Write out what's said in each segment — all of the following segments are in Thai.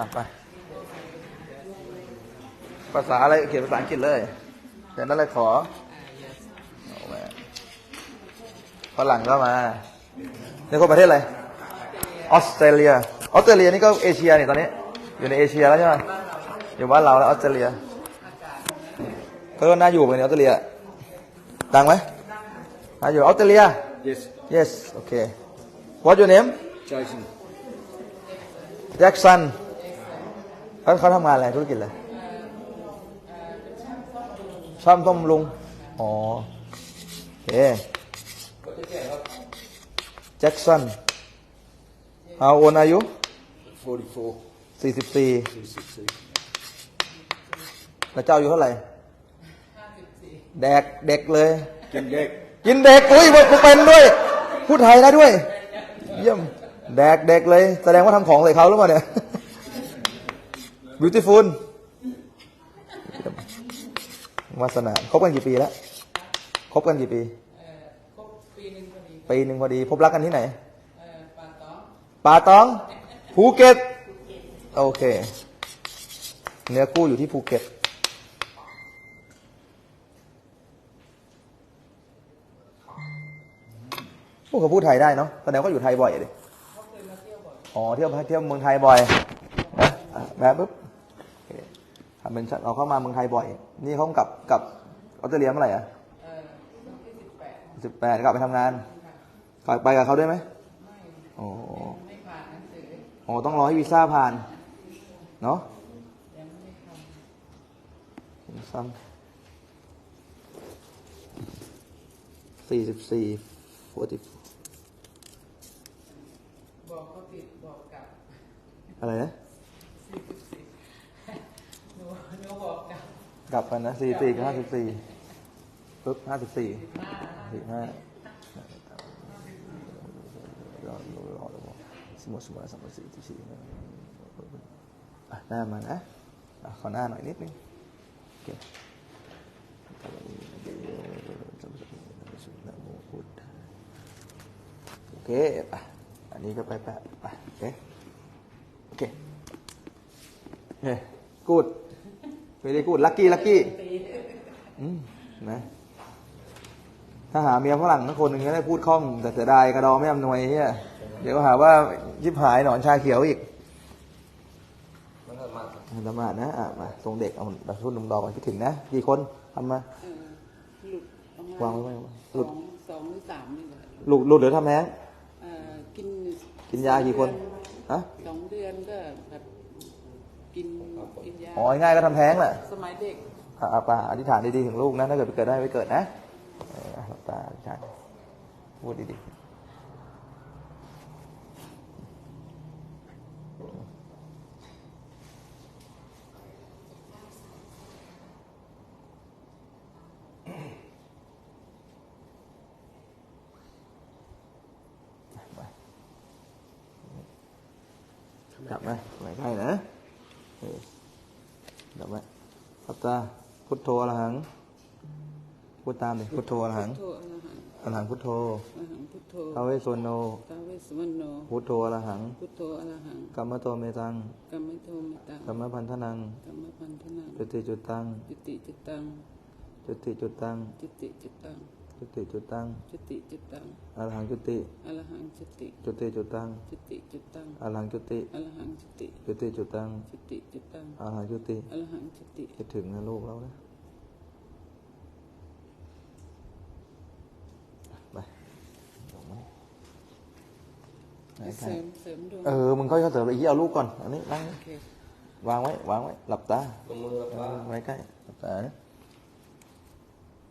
อะไป ภาษาอะไรเขียนภาษาอังกฤษเลยแต่นั้นเลยขอฝรั่งก็มานี่ก็ประเทศอะไร ออสเตรเลีย ออสเตรเลียนี่ก็เอเชียนี่ตอนนี้ อยู่ในเอเชียแล้วใช่ไหมอยู่บ้านเราแล้วออสเตรเลียเขาก็น่าอยู่ไปในออสเตรเลีย ดังไหมน่าอยู่ออสเตรเลีย yes yes okay what your name Jason Jackson เขาเขาทำงานอะไรธุรกิจอะไรซ่อมต้มลุง อ๋อโอเคแจ็คสันเอาโอนอายุสี่สิบสี่แล้วเจ้าอยู่เท่าไหร่แดกเด็กเลย กินเด็ก กินเด็ก อุ้ยวันกูเป็นด้วย พูดไทยได้ด้วย เยี่ยม แดกเด็กเลย แสดงว่าทำของใส่เขาหรือเปล่าเนี่ย บิวตี้ฟูลวาสนาคบกันกี่ปีแล้วคบกันกี่ปีปีหนึ่งพอดี พบรักกันที่ไหนป่าตองภูเก็ตโอเค เนื้อกู้อยู่ที่ภูเก็ตพวกเขาพูดไทยได้เนาะแสดงว่าอยู่ไทยบ่อยเลยอ๋อ เที่ยวเที่ยวเมืองไทยบ่อยนะแบบปุ๊บ ทำเป็นเราเข้ามาเมืองไทยบ่อย นี่เขากับกับออสเตรเลียเมื่อไหร่อะสิบแปดกลับไปทำงานไปกับเขาได้ไหมไม่โอ้ไม่ผ่าโอ้ต้องรอให้วีซ่าผ่าน เนาะยังไม่ทำซ้ำสี่สิบสี่โฟติบอกเขาติดบอกกลับ อะไรนะ กลับกันนะสี่สี่กับห้าสิบสี่ปุ๊บห้าสิบสี่สี่ห้าสมุดสมุดสมุดสี่สี่หน้ามานะขอหน้าหน่อยนิดนึงโอเคโอเคอันนี้ก็ไปแปะไปโอเคโอเคกูด เวลี่กูดลักกี้ลักกี้นะ ถ้าหาเมียฝรั่งทั้งคนหนึ่งก็ได้พูดคล่องแต่เสียดายกระดอไม่อำนวยเฮียเดี๋ยวหาว่ายิบหายหนอนชาเขียวอีกมันละหมาดนะอะมาทรงเด็กเอาแบบรุ่นนุ่มดอกก่อนคิดถึงนะกี่คนทำมาหลุดวางไว้หลุดสองหรือสามหลุดหลุดหรือทำแท้งกินกินยากี่คนฮะสองเดือนก็แบบ กินกินยาอ๋อง่ายก็ทำแท้งแหละสมัยเด็กอาปาอธิษฐานดีๆถึงลูกนะถ้าเกิดไปเกิดได้ไปเกิดนะอาปาอธิษฐานพูดดีๆกลับมาไปได้นะ เดี๋ยวแวะพัตตาพุทโธอรหัง พูดตามเลยพุทโธอรหังอรหังอรหังพุทโธอรหังพุทโธทาเวสวโนทาเวสวโน พุทโธอรหัง พุทโธอรหังกัมมะโตเมตังกัมมะโตเมตังกัมมพันธนังกัมมพันธนังจุติจุตังจุติจุตังจุติจุตังจุติจุตัง จุติจุตัง จุติจุตังอรหังจุติอรหังจุติ จุติจุตัง จุติจุตังอรหังจุติอรหังจุติ จุติจุตัง จุติจุตังอรหังจุติอรหังจุติ จะถึงนะลูกเรานะไปลงเสริมเสริมดวเออ มึงค่อยๆเสริมอีกเอาลูกก่อน อันนี้นั่งวางไว้ วางไว้ หลับตาลงมือหลับตาไว้ใกล้หลับตานะ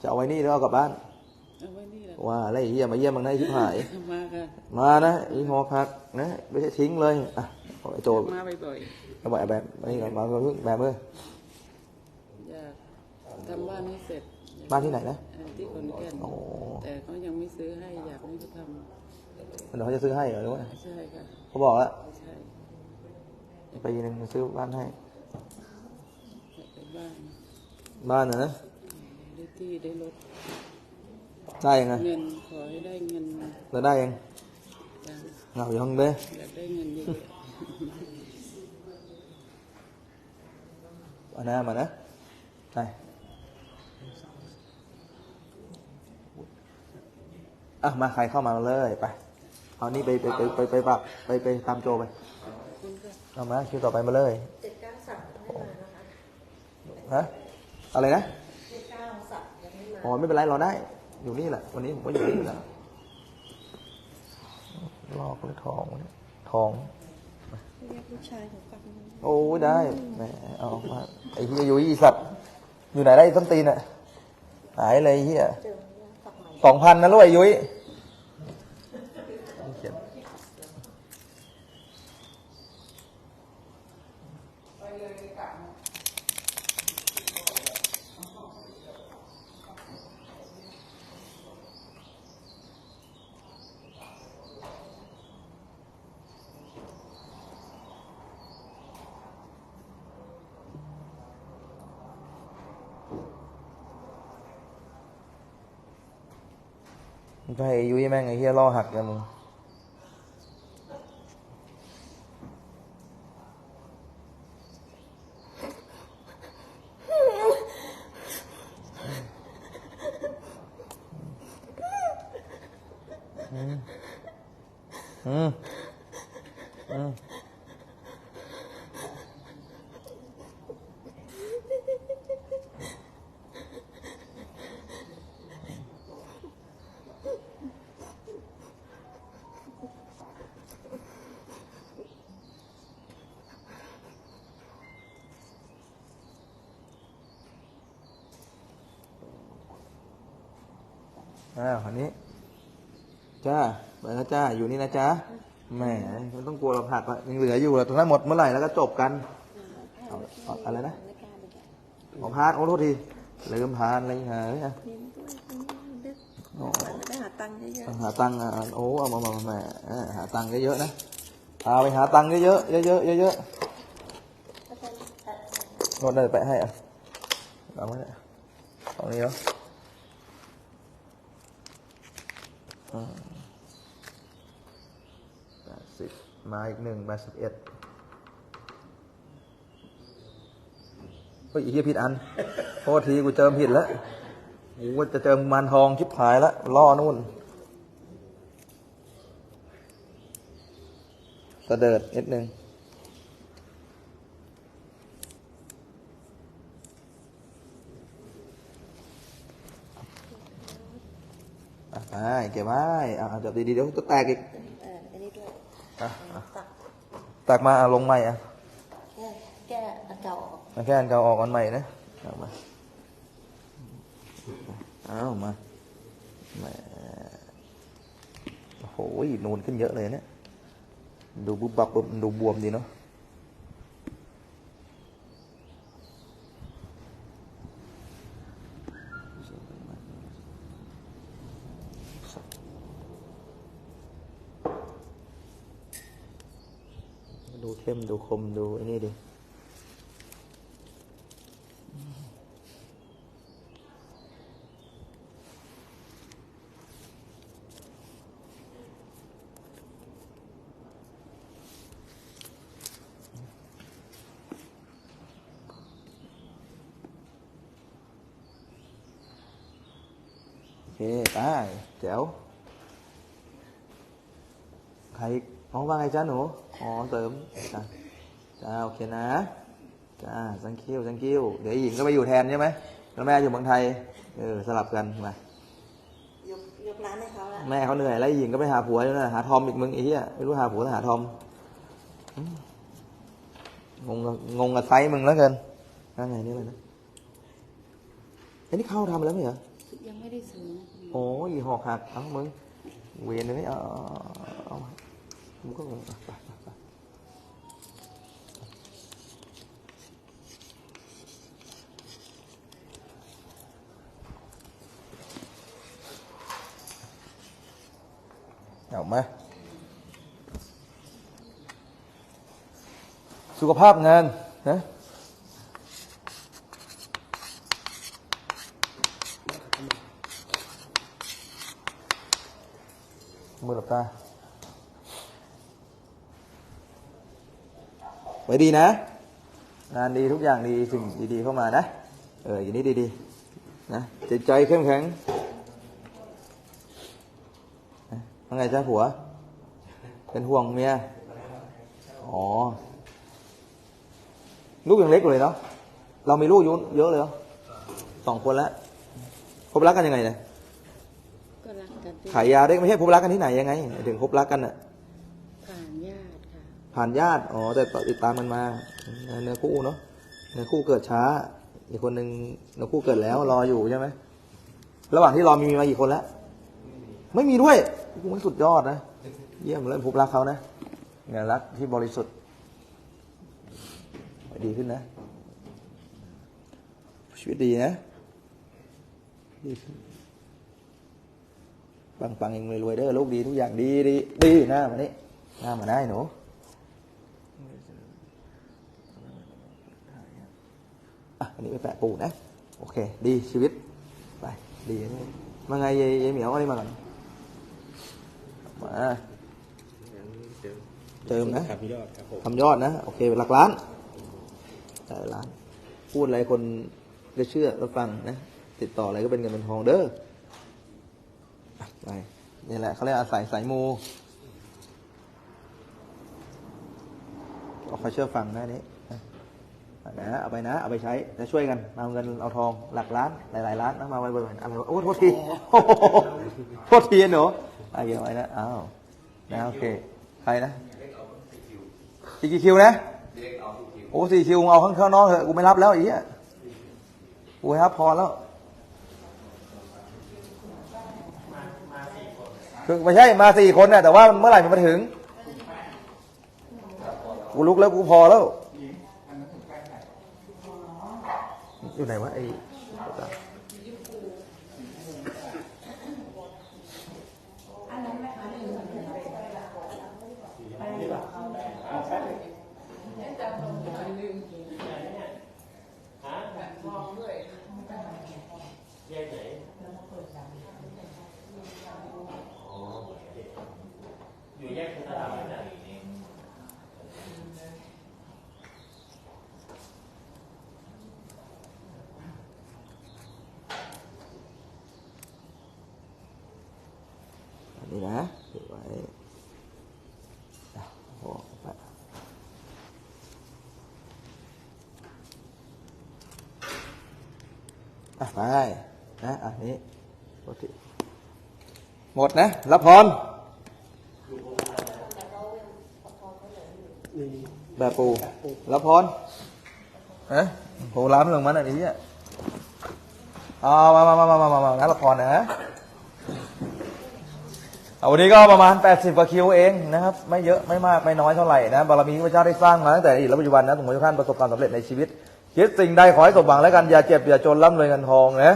จะเอาไว้นี่แล้วเอากลับบ้านเอาไว้นี่แหละว่าอะไรเยี่ยมมาเยี่ยมบางนายชิบหาย มาค่ะมานะอีหอคักนะไม่ใช่ทิ้งเลยอะเอาไอ้โจมาบ่อยเอาแบบแบบนี่ก่อนมาเพิ่งแบบเมื่อๆอยากทำบ้านให้เสร็จบ้านที่ไหนนะเอ่อที่ขอนแก่นโอ้แต่เขายังไม่ซื้อให้อยากให้เขาทเดี๋ยวเขาจะซื้อให้เหรอหรือว่าำใช่ค่ะเขาบอกแล้วใช่ไปยีนึงซื้อบ้านให้เป็นบ้านบ้านน่ะนะ ได้ที่ได้รถได้ยังไงเงินขอให้ได้เงินเราได้ยังจังเหงาอยู่ห้องเด้อยากได้เงินเยอะเอาหน้ามานะได้อะมาใครเข้ามาเลยไปเอานี่ไปไปไปไปไปปักไปไปตามโจไปๆคุณก็เอามาคิวต่อไปมาเลยฮะอะไรนะ อ๋อไม่เป็นไรรอได้ อยู่นี่แหละ วันนี้ผมก็อยู่นี่อยู่แล้วรอคนทองวันนี้ทอง เรียกลูกชายของกลับมาโอ้ยได้แหมเอามาไอ้เฮียอยู่อีสัตว์อยู่ไหนได้ต้นตีนอะหายเลยไอ้เฮียเจอแล้วกลับมาสองพันนะลูกไอ้ยุ้ยเขียน มึงก็ไอ้ยุ้ยแม่งไอ้เฮียล่อหักกันมึง อ้าวอันนี้ จ้าไปแล้วจ้า อยู่นี่นะจ้าแหมไม่ต้องกลัวเราหักละยังเหลืออยู่ละตรงนั้นหมดเมื่อไหร่แล้วก็จบกันเอาเอาอะไรนะไม่กล้าเลยจ้ะขอพาดโอ้โทษทีลืมพานอะไรหาเนี่ยเลี้ยงด้วยคนนี้ดึกอ๋อมันไปหาตังค์เยอะหาตังค์อะโอ้เอามามามามาเออหาตังค์เยอะๆนะพาไปหาตังค์เยอะๆเยอะๆเยอะๆก็จะตัดๆโนดได้ไปให้อะเอาไว้เนี่ยตรงนี้เหรออืม แปดสิบมาอีกหนึ่งแปดสิบเอ็ดเฮ้ยอีกที่ผิดอันโทษทีกูเจิมผิดแล้วกูจะเจิมมันทองชิบหายแล้วล่อนู่นกระเดิดนิดนึง ไปเก็บไว้อะเดี๋ยวดีๆเดี๋ยวจะแตกอีกเอออันนี้ด้วยอะอะตักตักมาเอาลงใหม่อะแก้แก้อันเก่าออกมาแค่อันเก่าออกอันใหม่นะเอามาเอามาแหมโอ้โหนูนขึ้นเยอะเลยเนี่ยดูบุบบับดูบวมดีเนาะ เข้ มดูคมดูไอ้นี่ดิโอเคได้แจ๋วใครน้องว่าไงจ้าหนู อ๋อ เติมจ้า จ้าโอเคนะจ้า thank you thank you เดี๋ยวหญิงก็ไปอยู่แทนใช่ไหมแล้วแม่อยู่เมืองไทยเออสลับกันมายกยกร้านให้เขาละแม่เขาเหนื่อยแล้วหญิงก็ไปหาผัวอยู่นะหาทอมอีกมึงไอ้เหี้ยไม่รู้หาผัวหรือหาทอมอืมงงกับงงกับไซส์มึงแล้วเกินนั่นไงนี่เลยนะไอ้นี่เข้าทำแล้วไหมเหรอยังไม่ได้ซื้อนะโอ้ยหอกหักเอ้ามึงเวียนเลยเอาเอาเอาเอามึงก็งงไปไปไป เอามา สุขภาพงานนะมือหลับตาไว้ดีนะ งานดีทุกอย่างดีสิ่งดีๆเข้ามานะ เอออย่างนี้ดีๆนะจิตใจเข้มแข็งนะว่า ไงจ้าผัว เป็นห่วงเมีย อ๋อ ลูกยังเล็กอยู่เลยเนาะ เรามีลูกอายุเยอะเลยเหรอสองคนแล้วพบรักกันยังไงเนี่ยก็รักกันด้วยขายยาได้ไม่ใช่พบรักกันที่ไหนยังไง ถึงพบรักกันอะผ่านญาติค่ะ ผ่านญาติ อ๋อ แต่ติดตามมันมา เนื้อคู่เนาะ เนื้อคู่เกิดช้า อีกคนหนึ่งเนื้อคู่เกิดแล้วรออยู่ใช่ไหม ระหว่างที่รอมีมีมากี่คนแล้ว ไม่มีด้วย กูมันสุดยอดนะ เยี่ยมเลยพบรักเขานะงานรักที่บริสุทธิ์ ดีขึ้นนะ ชีวิตดีนะดีขึ้นปังปังเองรวยๆเด้อลูกดีทุกอย่างดีดีดีหน้ามานี่หน้ามาได้หนูอันนี้ไปแปะปูนะ โอเค ดีชีวิต ไป ดีมาไงยายเหมียวเอะไรมาก่อน มา เติมนะทำยอดครับผมทำยอดนะ โอเคหลักล้านหลายล้าน พูดอะไรคนจะเชื่อแล้วฟังนะ ติดต่ออะไรก็เป็นเงินเป็นทองเด้ออะไปนี่แหละเขาเรียกอาศัยสายมูเอาเขาเชื่อฟังนะนี่นะเอานะเอาไปนะ เอาไปใช้จะช่วยกันเอาเงินเอาทองหลักล้านหลายๆล้านนะมาไว้บ่อยๆอะไรวะโอ้โทษทีโอ้โหโทษทีหนูอะ ไรเกี่ยวไว้นะอ้าวนะโอเค ใครนะอีกกี่คิวนะโอ้สี่คิวเอาข้างข้างนอกเถอะกูไม่รับแล้วไอีกอะกูรับพอแล้วคือไม่ใช่มาสี่คนเนี่ยแต่ว่าเมื่อไหร่มันมาถึงกูลุกแล้วกูพอแล้วอยู่ไหนวะไอ้อันนี้นะถือไว้อะโอ้โหไป อะไปนะอันนี้ปกติหมดนะรับพรแบบปูรับพรฮะโหร้านเมืองมันอันนี้อะเอามามามามามามามางั้นรับพรนะเอาวันนี้ก็ประมาณ 80กว่าคิวเองนะครับ ไม่เยอะไม่มาก ไม่น้อยเท่าไหร่นะบารมีพระเจ้าได้สร้างมาตั้งแต่อดีตและปัจจุบันนะสมมติทุกท่านประสบความสำเร็จในชีวิต คิดสิ่งใดขอให้สมหวังแล้วกันอย่าเจ็บอย่าจนร่ำรวยเงินทองนะ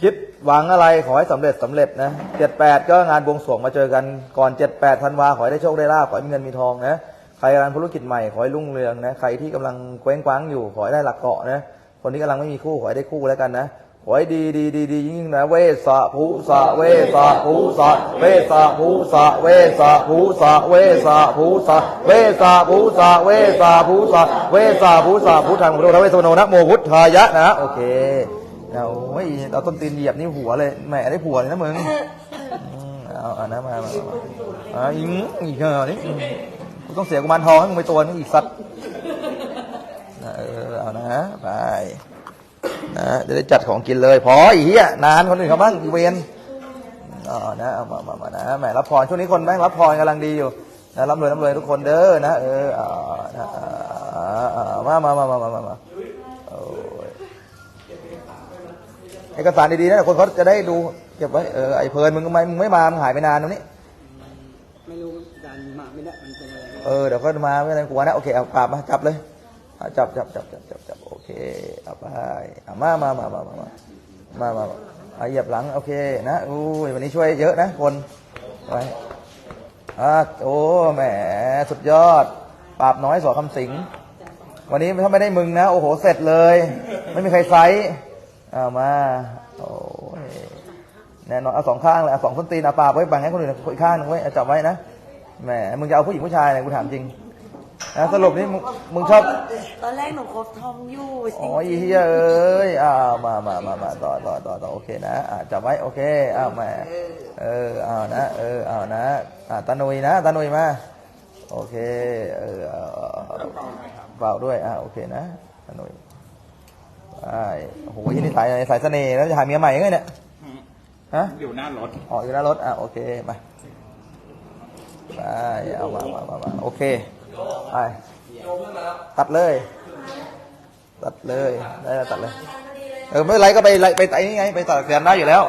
คิดหวังอะไรขอให้สำเร็จสำเร็จนะเจ็ดแปดก็งานบวงสรวงมาเจอกันก่อนเจ็ดแปดธันวาขอให้ได้โชคได้ลาบขอให้มีเงินมีทองนะใครรกำลังธุรกิจใหม่ขอให้รุ่งเรืองนะใครที่กำลังเคว้งคว้างอยู่ขอให้ได้หลักเกาะนะคนที่กำลังไม่มีคู่ขอให้ได้คู่แล้วกันนะ ขอให้ดีดีดีดียิ่งนะเวสะภูสะเวสะภูสะเวสะภูสะเวสะภูสะเวสะภูสะเวสะภูสะเวสะภูสะเวสะภูสะพุทธังพุทธทวเวสวโนนะโมพุทธายะนะโอเคเอาโอ้ยเอาต้นตีนเหยียบนี่หัวเลยแหมได้ผัวเลยนะมึงเอาเอานะมามามาอ่าอีกอีกเหรอนี่อืมกูต้องเสียกุมารทองให้มึงไปตัวนึงอีกสัตว์นะเออเอานะไปนะ จะได้จัดของกินเลย พออีเหี้ยนานคนอื่นเขาบ้างอีเวนอ๋อนะเอามามามานะแหมรับพรช่วงนี้คนแม่งรับพรกำลังดีอยู่นะรับรวยรับรวยทุกคนเด้อนะเออเอานะมามามามามามามาโอ้ยเอกสารดีๆนะคนเขาจะได้ดูเก็บไว้เออไอเพลินมึงทำไมมึงไม่มามึงหายไปนานตรงนี้ไม่รู้การมาไม่ได้มันเป็นอะไรเออเดี๋ยวก็มาไม่เป็นไรกลัวนะโอเคเอาปราบมาจับเลยจับจับจับจับจับจับโอเค มามามามามามามามามาเหยียบหลังโอเคนะอุ้ยวันนี้ช่วยเยอะนะคนไปอะโอ้แหมสุดยอด ปราบน้อยสอคำสิง วันนี้ถ้าไม่ได้มึงนะ โอ้โหเสร็จเลย ไม่มีใครไซส์เอามาโอ้ยแน่นอนเอาสองข้างเลยเอาสองส้นตีนเอาปราบไว้บังให้คนอื่นอีกข้างหนึงไว้เอาจับไว้นะแหมมึงจะเอาผู้หญิงผู้ชายเนี่ยกูถามจริง นะสรุปนี่มึงมึงชอบ ตอนแรกหนูคบทอมอยู่อ๋อไอีเหี้ยเอ้ย อ่า มามามามาต่อต่อต่อต่อโอเคนะ อ่าจับไว้ โอเค อ้าวแหมเอออ้าวนะ เอออ้าวนะ อ่าตาหนุยนะตาหนุยมา โอเค เออเอาเอาเอาเปล่าด้วย อ่าโอเคนะตาหนุยไอ้โอ้โหยี่นี่สายสายเสน่ห์แล้วจะหาเมียใหม่ยังไงเนี่ย ฮะ อยู่หน้ารถ ออกอยู่หน้ารถ อะโอเค มาไปเอามามามามาโอเค ไปตัดเลย ตัดเลย ได้แล้วตัดเลย เออไม่เป็นไรก็ไปไปไอ้นี่ไง ไปตัดเสียนได้อยู่แล้ว